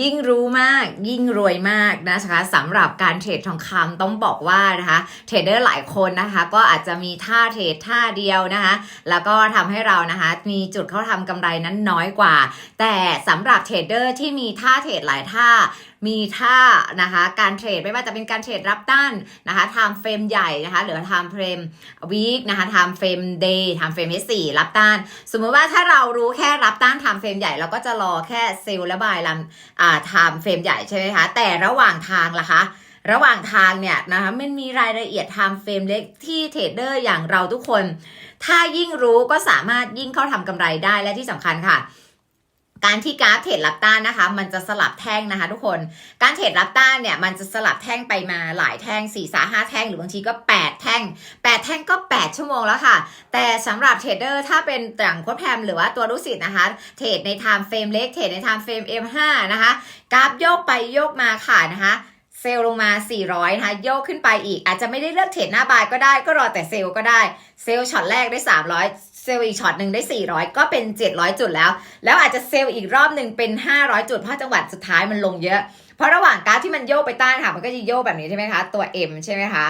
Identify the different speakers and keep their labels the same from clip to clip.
Speaker 1: ยิ่งรู้มากยิ่งรวยมากนะคะสำหรับการเทรดทองคำต้องบอกว่านะคะเทรดเดอร์หลายคนนะคะ ก็อาจจะมีท่าเทรดท่าเดียวนะคะ แล้วก็ทำให้เรานะคะมีจุดเข้าทำกำไรนั้นน้อยกว่า แต่สำหรับเทรดเดอร์ที่มีท่าเทรดหลายท่า มีท่านะคะการเทรดไม่ว่าจะเป็นการเทรดรับต้านนะคะไทม์เฟรมใหญ่นะคะหรือไทม์เฟรมวีคนะคะไทม์เฟรมเดย์ไทม์เฟรมที่สี่รับต้าน สมมุติว่าถ้าเรารู้แค่รับต้านไทม์เฟรมใหญ่เราก็จะรอแค่เซลล์และบายลำอ่าไทม์เฟรมใหญ่ใช่ไหมคะแต่ระหว่างทางล่ะคะระหว่างทางเนี่ยนะคะมันมีรายละเอียดไทม์เฟรมเล็กที่เทรดเดอร์อย่างเราทุกคน ถ้ายิ่งรู้ก็สามารถยิ่งเข้าทำกำไรได้และที่สำคัญค่ะ การที่กราฟเทรดรับต้านนะคะ มันจะสลับแท่งนะคะ ทุกคนการเทรดรับต้านเนี่ยมันจะสลับแท่งไปมาหลายแท่ง4ี่สาห้าแท่งหรือบางทีก็ 8 แท่ง 8 แท่งก็ 8 ชั่วโมงแล้วค่ะ แต่สำหรับเทรดเดอร์ถ้าเป็นต่างโค้ดแพมหรือว่าตัวรู้สิทธ์นะคะ เทรดในไทม์เฟรมเล็กเทรดในไทม์เฟรม M5 นะคะกราฟโยกไปโยกมาค่ะนะคะ เซลล์ลงมา 400 นะคะ โยกขึ้นไปอีก อาจจะไม่ได้เลือกเทรดหน้าบายก็ได้ ก็รอแต่เซลล์ก็ได้ เซลล์ช็อตแรกได้ 300 เซลล์อีกช็อตหนึ่งได้ 400 ก็เป็น 700 จุดแล้ว แล้วอาจจะเซลล์อีกรอบหนึ่งเป็น 500 จุด เพราะจังหวัดสุดท้ายมันลงเยอะ เพราะระหว่างการที่มันโยกไปต้านค่ะ มันก็จะโยกแบบนี้ใช่ไหมคะ ตัว M ใช่ไหมคะ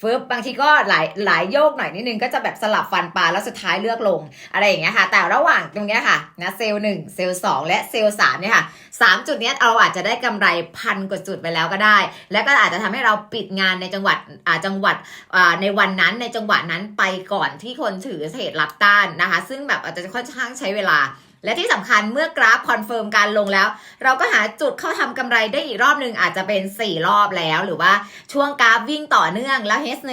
Speaker 1: ฟึบบางทีก็หลายหลายโยกหน่อยนิดนึงก็จะแบบสลับฟันปลาแล้วสุดท้ายเลือกลงอะไรอย่างเงี้ยค่ะ แต่ระหว่างตรงเนี้ยค่ะนะเซลล์หนึ่งเซลล์สองและเซลล์สามเนี่ยค่ะสามจุดเนี้ยเราอาจจะได้กำไรพันกว่าจุดไปแล้วก็ได้ แล้วก็อาจจะทำให้เราปิดงานในจังหวัดอ่าจังหวัดอ่าในวันนั้นในจังหวะนั้นไปก่อนที่คนถือเทรดรับต้านนะคะ ซึ่งแบบอาจจะค่อนข้างใช้เวลา และที่สำคัญเมื่อกราฟคอนเฟิร์มการลงแล้ว เราก็หาจุดเข้าทำกำไรได้อีกรอบหนึ่งอาจจะเป็น 4 รอบแล้ว หรือว่าช่วงกราฟวิ่งต่อเนื่องแล้ว H1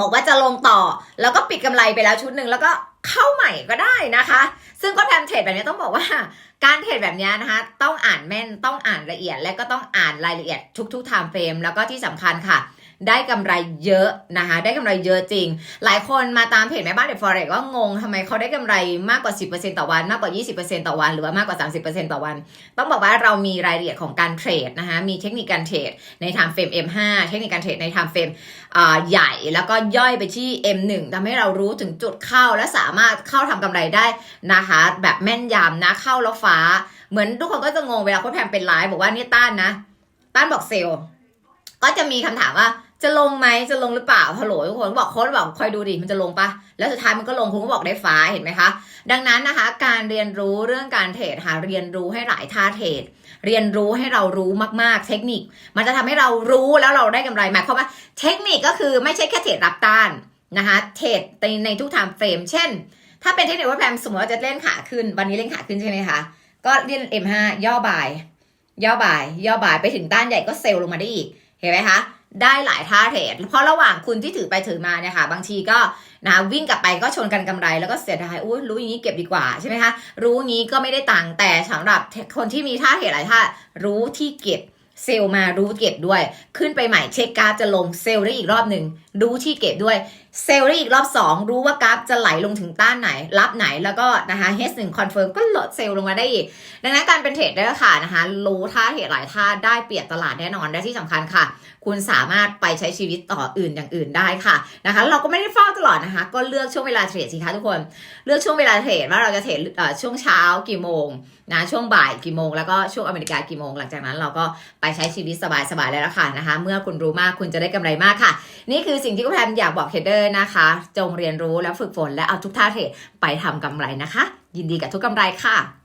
Speaker 1: บอกว่าจะลงต่อ แล้วก็ปิดกำไรไปแล้วชุดหนึ่งแล้วก็เข้าใหม่ก็ได้นะคะ ซึ่งก็แพมเทรดแบบนี้ต้องบอกว่า การเทรดแบบนี้นะคะ ต้องอ่านแม่นต้องอ่านละเอียดและก็ต้องอ่านรายละเอียดทุกๆ time frame แล้วก็ที่สำคัญค่ะ ได้กำไรเยอะนะคะได้กำไรเยอะจริง หลายคนมาตามเพจแม่บ้านเด็กฟอเร็กก็งงทำไมเขาได้กำไรมากกว่า 10%ต่อวันมากกว่า 20%ต่อวัน หรือว่ามากกว่า 30%ต่อวัน ต้องบอกว่าเรามีรายละเอียดของการเทรดนะคะมีเทคนิคการเทรดใน time frame M5 เทคนิคการเทรดใน time frame อ่าใหญ่แล้วก็ย่อยไปที่ M1 ทำให้เรารู้ถึงจุดเข้าและสามารถเข้าทำกำไรได้นะคะแบบแม่นยำนะเข้าแล้วฟ้า เหมือนทุกคนก็จะงงเวลาโค้ชแพมเป็นไลฟ์บอกว่านี่ต้านนะ ต้านบอกเซลก็จะมีคำถามว่า จะลงไหมจะลงหรือเปล่าฮัลโหลทุกคนบอกโค้ชบอกคอยดูดิมันจะลงปะแล้วสุดท้ายมันก็ลงคุณก็บอกได้ฟ้าเห็นไหมคะ ดังนั้นนะคะ การเรียนรู้เรื่องการเทรดหาเรียนรู้ให้หลายท่าเทรดเรียนรู้ให้เรารู้มากๆ เทคนิค มันจะทำให้เรารู้แล้วเราได้กำไรหมายความว่าเทคนิคก็คือไม่ใช่แค่เทรดรับต้านนะคะเทรดในในทุกไทม์เฟรมเช่น ถ้าเป็นเทคนิคว่าแพมสมมติว่าจะเล่นขาขึ้น วันนี้เล่นขาขึ้นใช่ไหมคะก็เล่น M5 ย่อบ่าย ย่อบ่าย ย่อบ่ายไปถึงต้านใหญ่ก็เซลล์ลงมาได้อีกเห็นไหมคะ ได้หลายท่าเทรด เพราะระหว่างคุณที่ถือไปถือมาเนี่ยค่ะ บางทีก็นะวิ่งกลับไปก็ชนกันกำไรแล้วก็เสียดายอุ้ยรู้อย่างนี้เก็บดีกว่าใช่ไหมคะรู้งี้ก็ไม่ได้ตังค์แต่สำหรับคนที่มีท่าเทรดหลายท่ารู้ที่เก็บ เซลล์มารู้เก็บด้วย ขึ้นไปใหม่เช็คกราฟจะลงเซลล์ได้อีกรอบหนึ่งรู้ที่เก็บด้วย เซลล์ได้อีกรอบ 2 รู้ว่ากราฟจะไหลลงถึงต้านไหน รับไหนแล้วก็นะคะ H1 confirm ก็ลดเซลล์ลงมาได้อีก ดังนั้นการเป็นเทรดเดอร์ค่ะนะคะรู้ท่าเทรดหลายท่าได้เปรียบตลาดแน่นอนและที่สำคัญค่ะ คุณสามารถไปใช้ชีวิตต่ออื่นอย่างอื่นได้ค่ะนะคะ เราก็ไม่ได้เฝ้าตลอดนะคะ ก็เลือกช่วงเวลาเทรดสิคะทุกคน เลือกช่วงเวลาเทรดว่าเราจะเทรดช่วงเช้ากี่โมงนะช่วงบ่ายกี่โมงแล้วก็ช่วงอเมริกากี่โมงหลังจากนั้นเราก็ไปใช้ชีวิตสบายๆแล้วล่ะค่ะนะคะ เมื่อคุณรู้มากคุณจะได้กำไรมากค่ะ นี่คือสิ่งที่คุณแพมอยากบอกเทรดเดอร์นะคะ จงเรียนรู้และฝึกฝนและเอาทุกท่าเทรดไปทำกำไรนะคะ ยินดีกับทุกกำไรค่ะ